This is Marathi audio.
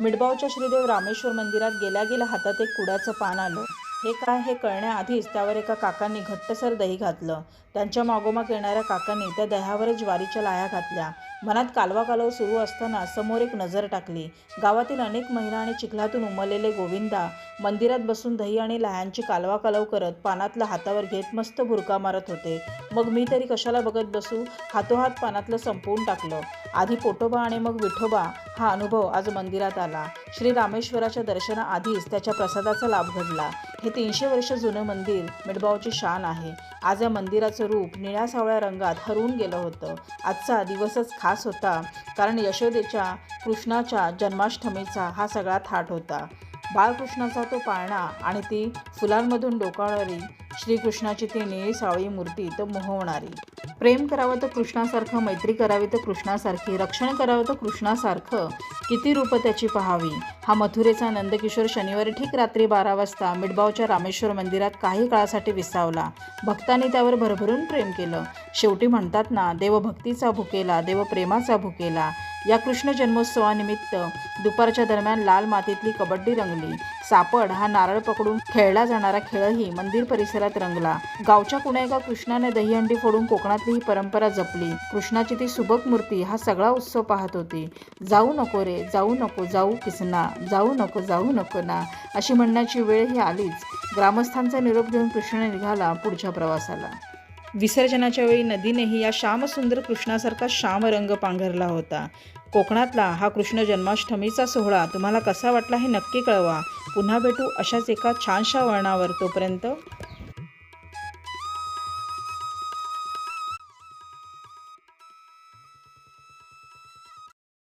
मिडबावच्या श्रीदेव रामेश्वर मंदिरात गेल्या गेल्या हातात एक कुडाचं पान आलं. हे काय हे कळण्याआधीच त्यावर एका काकांनी घट्टसर दही घातलं. त्यांच्या मागोमाग येणाऱ्या काकांनी त्या दह्यावरच ज्वारीच्या लाया घातल्या. मनात कालवा कालव सुरू असताना समोर एक नजर टाकली. गावातील अनेक महिला आणि चिखलातून उमललेले गोविंदा मंदिरात बसून दही आणि लाह्यांची कालवा कालव करत पानातलं हातावर घेत मस्त भुरका मारत होते. मग मी तरी कशाला बघत बसू? हातोहात पानातलं संपवून टाकलं. आधी पोटोबा आणि मग विठोबा हा अनुभव आज मंदिरात आला. श्री रामेश्वराच्या दर्शनाआधीच त्याच्या प्रसादाचा लाभ घडला. हे तीनशे वर्ष जुनं मंदिर मिडबावची शान आहे. आज या मंदिराचं रूप निळ्या सावळ्या रंगात हरवून गेलं होतं. आजचा दिवसच खास होता कारण यशोदेच्या कृष्णाच्या जन्माष्टमीचा हा सगळा थाट होता. बाळकृष्णाचा तो पाळणा आणि ती फुलांमधून डोकाळणारी श्रीकृष्णाची ती निळी सावळी मूर्ती तर मोहवणारी. प्रेम करावं तर कृष्णासारखं मैत्री करावी तर कृष्णासारखी रक्षण करावं तर कृष्णासारखं किती रूपं त्याची पहावी? हा मथुरेचा नंदकिशोर शनिवारी ठीक रात्री बारा वाजता मिडबावच्या रामेश्वर मंदिरात काही काळासाठी विसावला. भक्तांनी त्यावर भरभरून प्रेम केलं. शेवटी म्हणतात ना देवभक्तीचा भुकेला देवप्रेमाचा भुकेला. या कृष्ण जन्मोत्सवानिमित्त दुपारच्या दरम्यान लाल मातीतली कबड्डी रंगली. सापड हा नारळ पकडून खेळला जाणारा खेळही मंदिर परिसरात रंगला. गावच्या कुण्या एका कृष्णाने दहीहंडी फोडून कोकणातली ही परंपरा जपली. कृष्णाची ती सुबक मूर्ती हा सगळा उत्सव पाहत होती. जाऊ नको रे जाऊ नको जाऊ किसना जाऊ नको जाऊ नको ना अशी म्हणण्याची वेळ ही आलीच. ग्रामस्थांचा निरोप घेऊन कृष्ण निघाला पुढच्या प्रवासाला. विसर्जनाच्या वेळी नदीनेही या श्यामसुंदर कृष्णासारखा श्याम रंग पांघरला होता. कोकणातला हा कृष्ण जन्माष्टमीचा सोहळा तुम्हाला कसा वाटला हे नक्की कळवा. पुन्हा भेटू अशाच एका छानशा वळणावर तोपर्यंत.